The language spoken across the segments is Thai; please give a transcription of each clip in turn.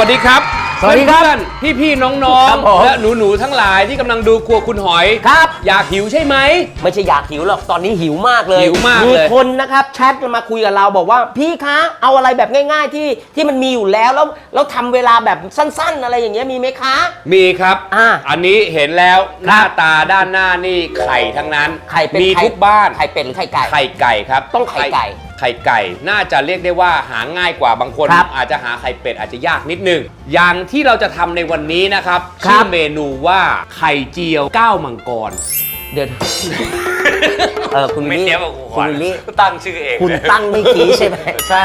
วัสดีครับสวัสดีครับเพื่อนๆพี่ๆน้องครับผม ๆและหนูๆทั้งหลายที่กำลังดูครัวคุณหอย ครับ อยากหิวใช่ไหม ไม่ใช่อยากหิวหรอกตอนนี้หิวมากเลยหิวมากเลย คนนะครับแชทมาคุยกับเราบอกว่าพี่คะเอาอะไรแบบง่าย ๆ ที่ที่มันมีอยู่แล้วแล้วแล้วทำเวลาแบบสั้น ๆ อะไรอย่างเงี้ยมีไหมคะ มีครับอ่านนี้เห็นแล้วหน้าตาด้านหน้านี่ไข่ทั้งนั้นไข่เป็นมีไข่ ทุกบ้านไข่เป็ดหรือไข่ไก่ ไข่ไก่ครับต้องไข่ไก่ ไข่ไก่ น่าจะเรียกได้ว่าหาง่ายกว่าบางคนครับอาจจะหาไข่เป็ดอาจจะยากนิดนึง อย่างที่เราจะทำในวันนี้นะครับครับ ชื่อเมนูว่าไข่เจียวก้าวมังกร เดี๋ยวเออคุณวิลลี่คุณวิลลี่ตั้งชื่อเองคุณตั้งไม่กี้ใช่ไหมใช่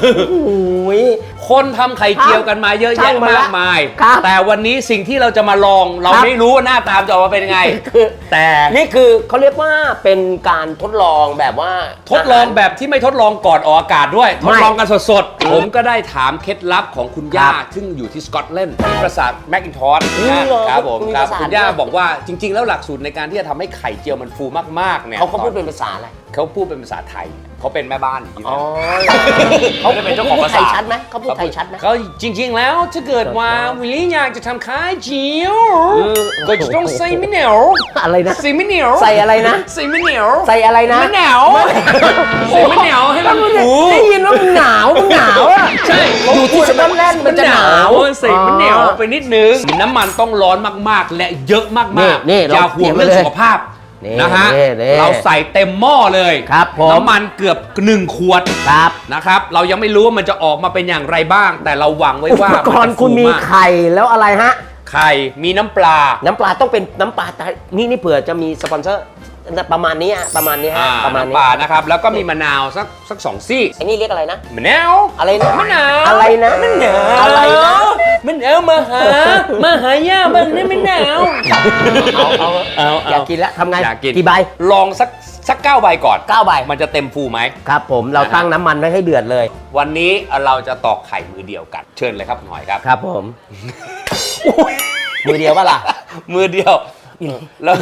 โอ้ย คนทำไข่เจียวกันมาเยอะช่าแยะงมันละมากมาย ครับแต่วันนี้สิ่งที่เราจะมาลองเราครับไม่รู้ว่าหน้าตามจะออกมาเป็นยังไง คือ แต่นี่คือเขาเรียกว่าเป็นการทดลองแบบว่า ทดลองแบบที่ไม่ทดลองก่อนออกอากาศด้วย ทดลองกันสดอืมๆผมก็ได้ถามเคล็ดลับของคุณย่าครับซึ่งอยู่ที่สกอตแลนด์ที่ปราสาทแมคอินทอสอืมเหรอครับผมมีครับปราสาทคุณย่าด้วย บอกว่าจริง ๆ แล้วหลักสูตรในการที่จะทำให้ไข่เจียวมันฟูมากๆเนี่ยเขาเขาพูดเป็นภาษาอะไร เขาพูดเป็นภาษาไทย เขาเป็นแม่บ้านอยู่ที่อ๋นั่อนไม่ได้เป็นเจ้าของพูดภาไทษายชัดไหมเขาพูดไทยชัดไหมเขาจริงๆ แล้วถ้าเกิดว่าเกิดว่าวิลลี่อยากจะทำไข่เจียวเออ ก็จะต้องใส่มะนาวอะไรนะ ใส่มะนาวใส่อะไรนะ ใส่มะนาวใส่อะไรนะมะนาวใส่มะนาวให้มันฟูได้ยินว่ามันหนาวมันหนาวอะ ใช่อยู่ที่สกอตแลนด์มันจะหนาวใส่มะนาวไปนิดนึงน้ำมันต้องร้อนมากๆ และเยอะมากนี่ๆนี่อย่าเราห่วงเตรียมไว้เรื่องเลย สุขภาพ นี่นะฮะนี่นี่เราใส่เต็มหม้อเลยครับผมน้ำมันเกือบ1ขวดครับนะครับ เรายังไม่รู้ว่ามันจะออกมาเป็นอย่างไรบ้าง แต่เราหวังไว้อุว่าปกรณ์คุณมีนจะฟูากไข่แล้วอะไรฮะไข่มีน้ำปลา น้ำปลาต้องเป็นน้ำปลาแต่นี่นี่เผื่อจะมีสปอนเซอร์ ประมาณนี้อะประมาณนี้ฮะอ่าประมาณนี้น้ำปลานะครับ แล้วก็มีมะนาวสักสักสองซี่ไอ้นี่เรียกอะไรนะ มะนาวอะไรนะมะนาวอะไรนะมะนาวอะไรนะ มะนาวมาหามาหาย่าบ้างนะมะนาวเอาเอาเอาเอาอยากกินแล้วทำไงอยากกินกี่ใบลองสักสักเก้าใบก่อนเก้าใบมันจะเต็มฟูไหม ครับ ผมเรานะฮะตั้งน้ำมันไว้ให้เดือดเลยวันนี้เราจะตอกไข่มือเดียวกัน เชิญเลยครับคุณหอยครับ ครับผม มือเดียวป่ะล่ะ มือเดียว แล้ว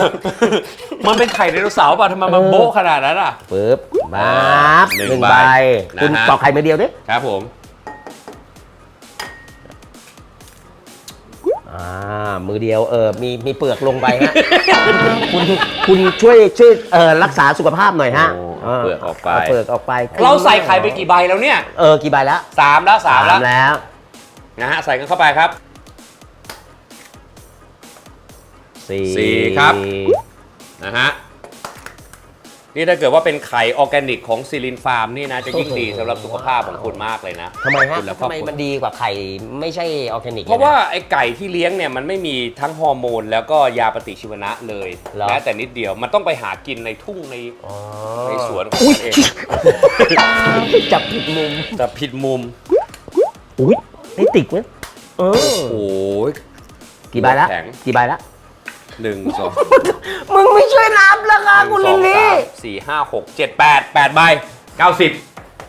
มันเป็นไข่ไดโนเสาร์ป่ะทำไมมันเออโบ๊ะขนาดนั้นอะ ปึ๊บมาบหนึ่งหนึ่งใบใบนะคุณฮะ ตอกไข่มือเดียวดิครับผมอ่ามือเดียวเออมีมีเปลือกลงไปฮะ คุณคุณช่วยช่วยเออรักษาสุขภาพหน่อยฮะโอ้เอาเปลือกออกไปเาเปลือกออกไปเราใส่ไข่ไปกี่ใบแล้วเนี่ยเออกี่ใบแล้วสามแล้วสามแล้วแล้วนะฮะใส่กันเข้าไปครับ สี่สี่ครับ นะฮะ นี่ถ้าเกิดว่าเป็นไข่ออร์แกนิกของซิลินฟาร์มนี่นะ จะยิ่งดีสำหรับสุขภาพของคุณมากเลยนะทำไมฮะคุณและครทำอบไมครัว มันดีกว่าไข่ไม่ใช่ออร์แกนิกเพราะว่าไอ้ไก่ที่เลี้ยงเนี่ยมันไม่มีทั้งฮอร์โมน แล้วก็ยาปฏิชีวนะเลยเหรอแม้แต่นิดเดียวมันต้องไปหากินในทุ่งในอ๋อในสวนของอุ๊ยมันเองจับผิดมุมแต่ผิดมุม อุ้ยนี่ติดไหมเออโอ้ยกี่ใบละแข็ง กี่ใบละ หนึ่งสองมึงไม่ช่วยนับแล้วค่ะหนึ่งคุณสลิองลลี่สามสี่ห้าหกเจ็ดแปดแปดใบเก้าสิบ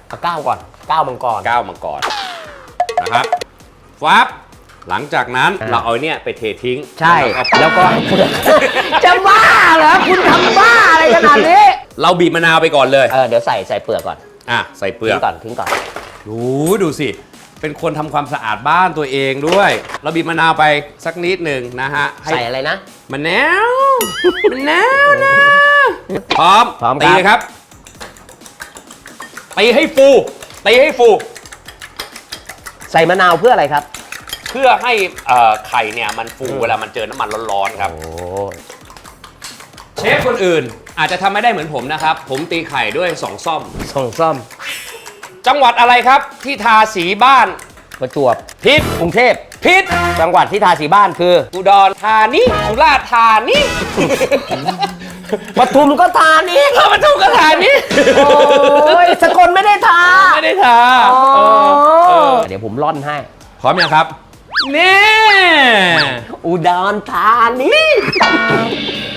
เอาเก้าก่อนเก้ามังกร เก้ามังกรนะครับฟับหลังจากนั้นอ่า เราเอาเนี่ยไปเททิ้งใช่ แล้วแล้ก็วก็ จะบ้าเหรอคุณทำบ้าอะไรขนาดนี้ เราบีบมะนาวไปก่อนเลยเออเดี๋ยวใส่ใส่เปลือกก่อนอะใส่เปลือทิ้กงก่อนทิ้งก่อน ดูดูสิ เป็นคนทำความสะอาดบ้านตัวเองด้วย เราบีบมะนาวไปสักนิดหนึ่งนะฮะให้ใส่อะไรนะมะนาวมะนาวนะพร้อมพร้อมครับ ตีเลยครับตีให้ฟูตีให้ฟู ใส่มะนาวเพื่ออะไรครับ เพื่อให้เอ่อไข่เนี่ยมันฟูอืมเวลามันเจอน้ำมันร้อนๆครับ โอ้เชฟคนอื่นอาจจะทำไม่ได้เหมือนผมนะครับ ผมตีไข่ด้วยสองซ่อม ส่งซ่อม จังหวัดอะไรครับ ที่ทาสีบ้านประจวบพิษกรุงเทพพิษจังหวัดที่ทาสีบ้านคืออุดรธานีสุราษฎร์ธานี ปทุมก็ทานี่เข้ามาทุกกระถานีโอ้ยสกลไม่ได้ทา ไม่ได้ทาอ๋อ เออเออเดี๋ยวผมร่อนให้ พร้อมยังครับ นี่ อุดรธานี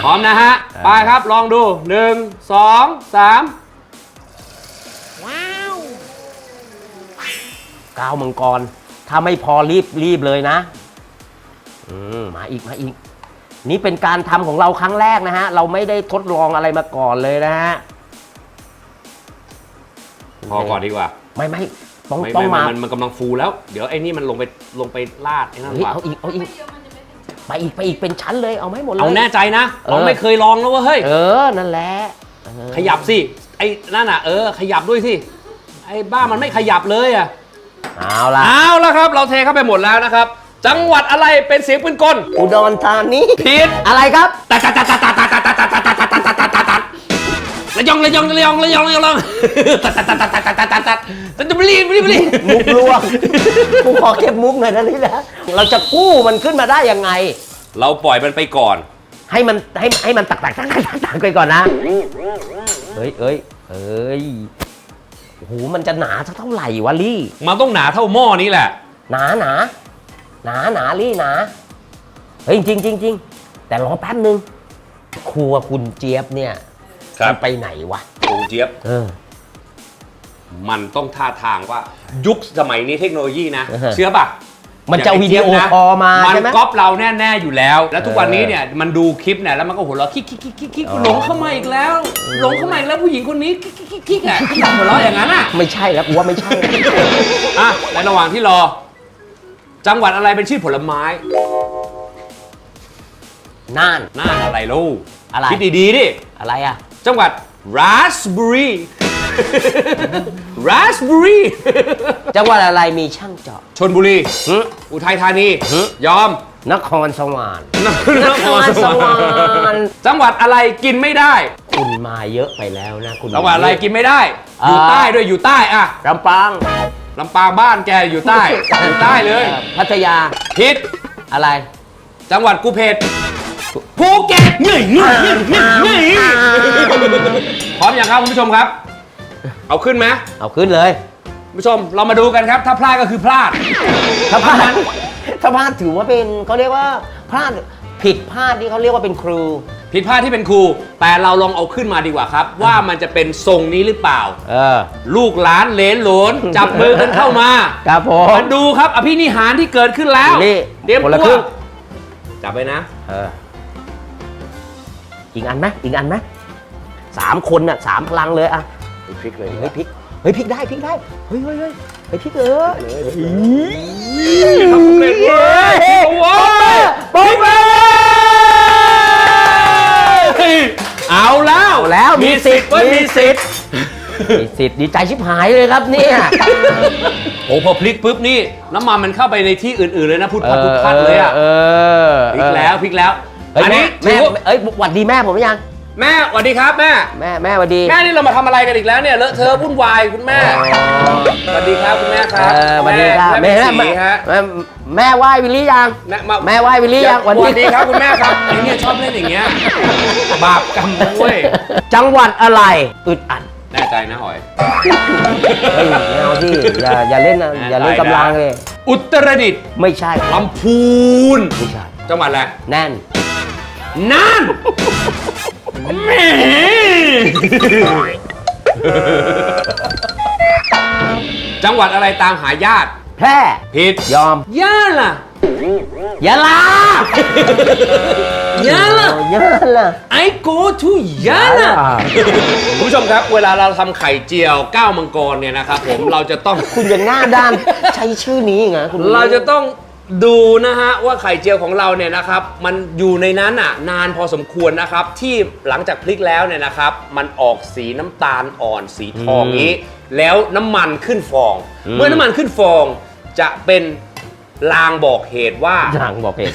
พร้อมนะฮะ ไปครับลองดูหนึ่งสองสาม ก้าวมังกร ถ้าไม่พอรีบรีบเลยนะอืมมาอีกมาอีก นี่เป็นการทำของเราครั้งแรกนะฮะ เราไม่ได้ทดลองอะไรมาก่อนเลยนะฮะ พอก่อนดีกว่า ไม่ไม่ต้องไม่ต้องไม่มามันมันกำลังฟูแล้ว เดี๋ยวไอ้นี่มันลงไปลงไปลาดไอ้นั่นเฮ้ยว่ะเอาอีกเอาอีกไปอีกไปอีกเป็นชั้นเลยเอาไหมหมดเลย เอาแน่ใจนะเออ เราไม่เคยลองแล้วเว่าเฮ้ย เออ นั่นแหละเออขยับสิ ไอ้นั่นอะเออ ขยับด้วยสิ ไอ้บ้ามันไม่ขยับเลยอะ เอาละเอาละครับ เราเทเข้าไปหมดแล้วนะครับ จังหวัดอะไรเป็นเสียงปืนกลอุดรธานีผิดอะไรครับตัดตัดตัดตัดตัดตัดตัดตัดตัดตัดตัดตัดตัดตัดตัดระยองระยองระยองระยองระยองตัดตัดตัดตัดตัดตัดตัดตัดตัดตัดจะไม่รีบไม่รีบไม่รีบมุกลวงกูขอเก็บมุกหน่อยนะนี่นะเราจะกู้มันขึ้นมาได้ยังไง เราปล่อยมันไปก่อน ให้มันให้ให้มันตักตักตักตักตักตักไปก่อนนะเฮ้ยเอ้ยเอ้ย โอ้โหมันจะหนาสักเท่าไหร่วะลี่ มันต้องหนาเท่าหม้อนี้แหละ หนาหนาหนาหนาลี่หนาเฮ้ยจริงจริงจริงแต่รอแป๊บนึง ครัวคุณเจี๊ยบเนี่ยครับ มันไปไหนวะโอ้เจี๊ยบ เออ มันต้องท่าทางว่ายุคสมัยนี้เทคโนโลยีนะ เออ เชื่อป่ะ มันจะย่างไอ้วิดีโอเจี๊ยบนะคอลมามันใช่ไหมก๊อปเราแน่ๆอยู่แล้ว แล้วทุกวันนี้เออเนี่ยมันดูคลิปเนี่ยแล้วมันก็หัวเราะคิกคิกคิกคิกคิกอ๋อหลงเข้ามาอีกแล้ว หลงเข้ามาอีกแล้วผู้หญิงคนนี้คิกคิกคิกคิกอะที่หัวเราะอย่างนั้นอะไม่ใช่ครับกูว่าไม่ใช่อะในระหว่างที่รอ จังหวัดอะไรเป็นชื่อผลไม้น่านน่าอะไรลูกอะไรคิดดีๆดิอะไรอะจังหวัด raspberry raspberry จังหวัดอะไรมีช่างเจาะ ชนบุรีหึอุทัยธานีหึยอม นครสวรรค์นครสวรรค์จังหวัดอะไรกินไม่ได้ คุณมาเยอะไปแล้วนะคุณจังหวัดอะไรกินไม่ได้อ่าอยู่ใต้ด้วยอยู่ใต้อะลำปางลำปางบ้านแกอยู่ใต้อยู่ใต้เลย พัทยาพิษอะไร จังหวัดกูเพชรภูเก็ตเหนื่อยเหนื่อยเหนื่อยเหนื่อยเหนื่อยพร้อมอย่างครับคุณผู้ชมครับ เอาขึ้นไหมเอาขึ้นเลยคุณผู้ชมเรามาดูกันครับ ถ้าพลาดก็คือพลาด ถ้าพลาดถ้าพลาดถือว่าเป็นเขาเรียกว่าพลาดผิดพลาดที่เขาเรียกว่าเป็นครู ผิดพลาดที่เป็นครู แต่เราลองเอาขึ้นมาดีกว่าครับ ว่ามันจะเป็นทรงนี้หรือเปล่า เออ ลูกหลานเหลนโหลนจับมือกันเข้ามาครับผมมาดูครับอภินิหารที่เกิดขึ้นแล้วนี่เตรียมคนตัละครึ่วงจับไปนะ เอออีกอันไหมอีกอันไหมสามคนน่ะสามพลังเลยอะ พลิกเลยเฮ้ยพลิกเฮ้ยพลิกได้พลิกได้เฮ้ยเฮ้ยเฮ้ยเฮ้ยพลิกเออทำสำเร็จเลยโอ้โหปกเลยเอาแล้วเอาแล้วมีสิทธิ์ เว้ยมีมีสิสิททธิ์ธิ์มีสิทธิ์ดีใจชิบหายเลยครับเนี่ย โอ้พอพลิกปุ๊บนี่น้ำมันมันเข้าไปในที่อื่นๆเลยนะพุทพัดพุทพัดเลยอะเออพลิกแล้วพลิกแล้ว เฮ้ยอันแม่นี้แม่ถือว่าเอ้ยหวัดดีแม่ผมหรือยัง แม่สวัสดีครับแม่ แม่แม่หวัดดีแม่นี่เรามาทำอะไรกันอีกแล้วเนี่ยเลอะเทอะวุ่นวายคุณแม่สวัสดีครับคุณแม่คเอรับอหวัดดีครับแม่แม่แม่แม่สีฮะแม่แม่ไหว้วิลลี่ยังแม่มาแม่ไหว้วิลลี่ยังสวัสดีครับคุณแม่ครับไอ้เนี่ยชอบเล่นอย่างเงี้ยบาปกรรมเว้ยจังหวัดอะไรอึดอัดแน่ใจนะหอย เฮ้ยไม่เอาที่อย่าอย่าเล่นนะอย่าเล่นได้กำลังเลย อุตรดิตถ์ไม่ใช่ลำพูน ไม่ใช่จังหวัดอะไรแน่น น่านแหม จังหวัดอะไรตามหาญาติ แพร่ผิดยอมญาติล่ะยะลาญาติล่ะโอ้ยะลา I go to ญาติล่ะคุณผู้ชมครับ เวลาเราทำไข่เจียวก้าวมังกรเนี่ยนะครับผมเราจะต้องคุณจะหน้าด้านใช้ชื่อนี้ไงคุณ เราจะต้อง ดูนะฮะว่าไข่เจียวของเราเนี่ยนะครับ มันอยู่ในนั้นอะนานพอสมควรนะครับ ที่หลังจากพลิกแล้วเนี่ยนะครับ มันออกสีน้ำตาลอ่อนสีทองนี้ แล้วน้ำมันขึ้นฟอง เมื่อน้ำมันขึ้นฟองจะเป็นลางบอกเหตุว่า ทางบอกเหตุ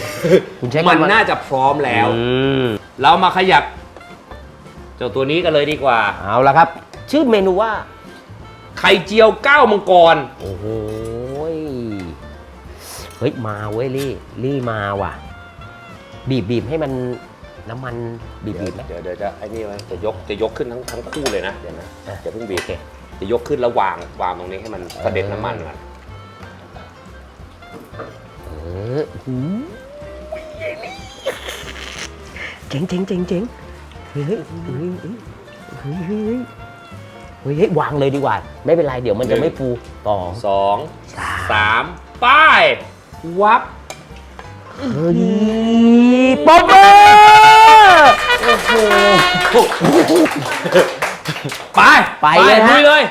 คุณใช้มันคำว่าน่าจะพร้อมแล้ว อืมเรามาขยับเจ้าตัวนี้กันเลยดีกว่า เอาละครับ ชื่อเมนูว่า ไข่เจียวก้าวมังกร โอ้โหย เฮ้ยมาเว้ยลี่ลี่มาว่ะ บีบบีบให้มันน้ำมันบีบบีบไหม เดี๋ยวเดี๋ยวจะไอ้นี่ไว้จะยกจะยกขึ้นทั้งทั้งคู่เลยนะเดี๋ยวนะอะอย่าเพิ่งบีบจะยกขึ้นแล้ววางวางตรงนี้ให้มันกระเด็นน้ำมันก่อนเออหูเจ๋งเจ๋งเจ๋งเจ๋งเฮ้ยเฮ้ยเฮ้ยเฮ้ยเฮ้ยเฮ้ยเฮ้ยเฮ้ยเฮ้ยวางเลยดีกว่า ไม่เป็นไรเดี๋ยวมันจะไม่ฟูต่อสองสามสามป้าย วับเฮ้ยป๊อบเบอร์ไปไปเลยฮะเลย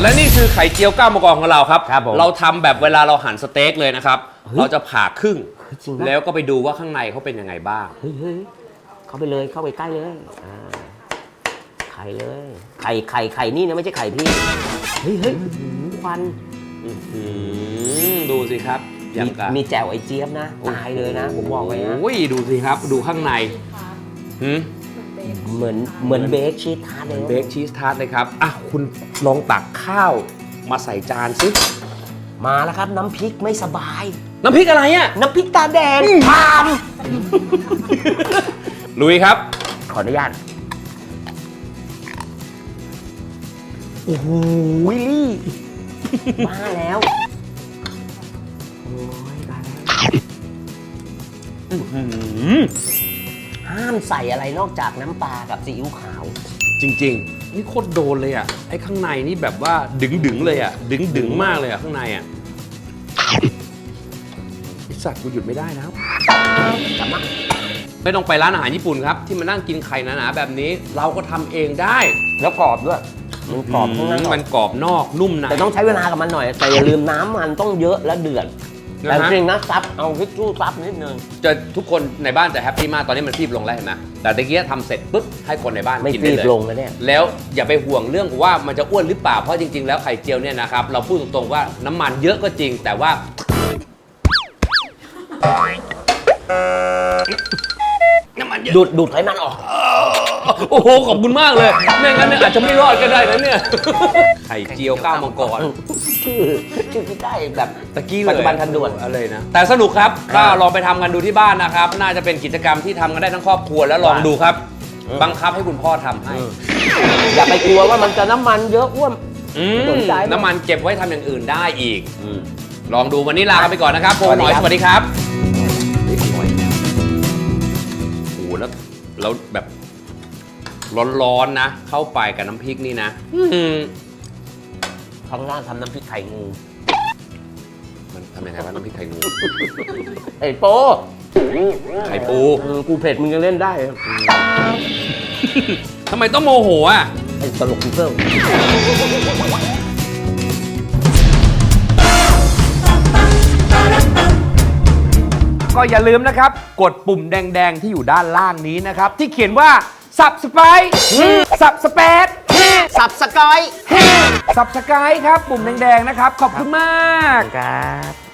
และนี่คือไข่เจียวก้าวมังกรของเราครับรบเราทำแบบเวลาเราหั่นสเต็กเลยนะครับ เราจะผ่าครึ่งงแล้วก็ไปดูว่าข้างในเขาเป็นยังไงบ้าง เฮ้ยเข้าไปเลยเข้าไปใกล้เลย ไข่เลย ไข่ไข่ไข่นี่นะไม่ใช่ไข่พี่เฮ้ยเฮ้ยอื้อหือควันอืมดูสิครับอมีย่างกับมีแจ่วไอ้เจี๊ยบนะตายเลยนะ ผมบอกเลยนะโอ้ยดูสิครับ ดูข้างในหืมเหมือนเหมือนเบคชีสทาร์ตเลยเบคชีสทาร์ตเลยครับอะคุณลองตักข้าวมาใส่จานสิมาแล้วครับน้ำพริกไม่สบาย น้ำพริกอะไรอะน้ำพริกตาแดงพามลุยครับ ขออนุญาต โอ้โหลี่บ้าแล้วโอ้ยบ้าแล้วหืมห้ามใส่อะไรนอกจากน้ำปลากับซีอิ๊วขาว จริง ๆ นี่โคตรโดนเลยอะ ไอ้ข้างในนี่แบบว่าดึงดึงๆเลยอะ ดึงดึงๆมากเลยอะ ข้างในอะไอสัตว์กูหยุดไม่ได้แล้วกลับมาไม่ต้องไปร้านอาหารญี่ปุ่นครับ ที่มานั่งกินไข่หนาๆแบบนี้ เราก็ทำเองได้ แล้วกรอบด้วย มันกรอบข้างในมันกรอบนอกนุ่มใน แต่ต้องใช้เวลากับมันหน่อย แต่อย่าลืมน้ำมันต้องเยอะและเดือด นะฮะแต่จริงนะซับ เอาทิชชู่ซับนิดนึง จะทุกคนในบ้านจะแฮปปี้มากตอนนี้มันฟีบลงแล้วเห็นไหมแต่ตะกี้ทำเสร็จปุ๊บให้คนในบ้านไม่กินฟีได้บเลย ลงนะเนี่ย แล้วอย่าไปห่วงเรื่องว่ามันจะอ้วนหรือเปล่า เพราะจริง ๆ แล้วไข่เจียวเนี่ยนะครับ เราพูดตรงๆว่าน้ำมันเยอะก็จริง แต่ว่า น้ำมันเยอะดูดดูดไขมันออก โอ้โห ขอบคุณมากเลย ไม่งั้นเนี่ยอาจจะไม่รอดก็ได้นะเนี่ย ไข่เจียวก้าวมังกร ชื่อชื่อที่ได้แบบตะกี้เลยปัจจุบันทันด่วน อะไรนะ แต่สนุกครับครัก็บลองไปทำกันดูที่บ้านนะครับ น่าจะเป็นกิจกรรมที่ทำกันได้ทั้งครอบครัวแล้วลองดูครับอืมบังคับให้คุณพ่อทำให้อย่าไปกลัวว่ามันจะน้ำมันเยอะอ้วนอืมสนใจไหม น้ำมันเก็บไว้ทำอย่างอื่นได้อีก ลองดูวันนี้ลากันไปก่อนนะครับโพสวัสหดีน่อยครับสวัสดีครับ โอ้โหแล้วแล้วแบบ ร้อนๆนะ เข้าไปกับน้ำพริกนี่นะอืมข้างล่างทำน้ำพริกไข่งู มันทำยังไงวะน้ำพริกไข่งู ไอ้โป้ไข่ปูเออกูเผ็ดมึงยังเล่นได้ทำไมต้องโมโหอะ ไอ้ตลกกูเพิ่มก็อย่าลืมนะครับ กดปุ่มแดง ๆ ที่อยู่ด้านล่างนี้นะครับ ที่เขียนว่า subscribe subscribe สับสกอย subscribe ครับ ปุ่มแดงๆนะครับ ขอบคุณมาก ครับ